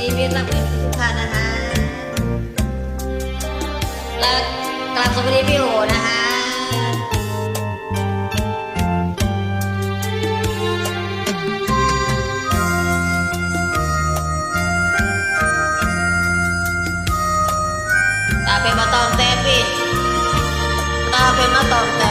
ดีมีรับเงินทุกท่านนะคะและกลับสวัสดีพี่โอนะคะตาเป็นมาตอมแต่ปิดตาเป็นมาตอมแต่